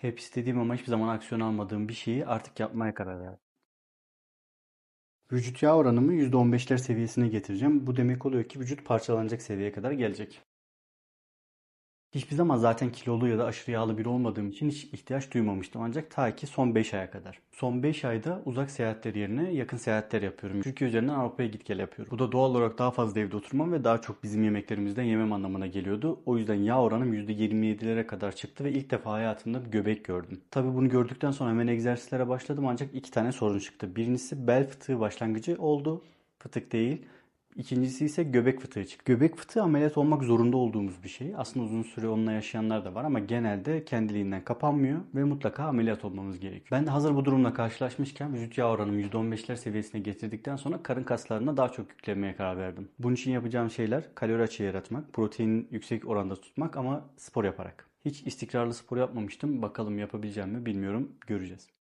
Hep istediğim ama hiçbir zaman aksiyon almadığım bir şeyi artık yapmaya karar verdim. Vücut yağ oranımı %15'ler seviyesine getireceğim. Bu demek oluyor ki vücut parçalanacak seviyeye kadar gelecek. Hiçbir zaman zaten kilolu ya da aşırı yağlı biri olmadığım için hiç ihtiyaç duymamıştım. Ancak ta ki son 5 aya kadar. Son 5 ayda uzak seyahatler yerine yakın seyahatler yapıyorum. Türkiye üzerinden Avrupa'ya git gel yapıyorum. Bu da doğal olarak daha fazla evde oturmam ve daha çok bizim yemeklerimizden yemem anlamına geliyordu. O yüzden yağ oranım %27'lere kadar çıktı ve ilk defa hayatımda bir göbek gördüm. Tabi bunu gördükten sonra hemen egzersizlere başladım ancak iki tane sorun çıktı. Birincisi bel fıtığı başlangıcı oldu. Fıtık değil. İkincisi ise göbek fıtığı çıktı. Göbek fıtığı ameliyat olmak zorunda olduğumuz bir şey. Aslında uzun süre onunla yaşayanlar da var ama genelde kendiliğinden kapanmıyor ve mutlaka ameliyat olmamız gerekiyor. Ben de hazır bu durumla karşılaşmışken vücut yağ oranımı %15'ler seviyesine getirdikten sonra karın kaslarına daha çok yüklenmeye karar verdim. Bunun için yapacağım şeyler kalori açığı yaratmak, protein yüksek oranda tutmak ama spor yaparak. Hiç istikrarlı spor yapmamıştım. Bakalım yapabileceğim mi bilmiyorum. Göreceğiz.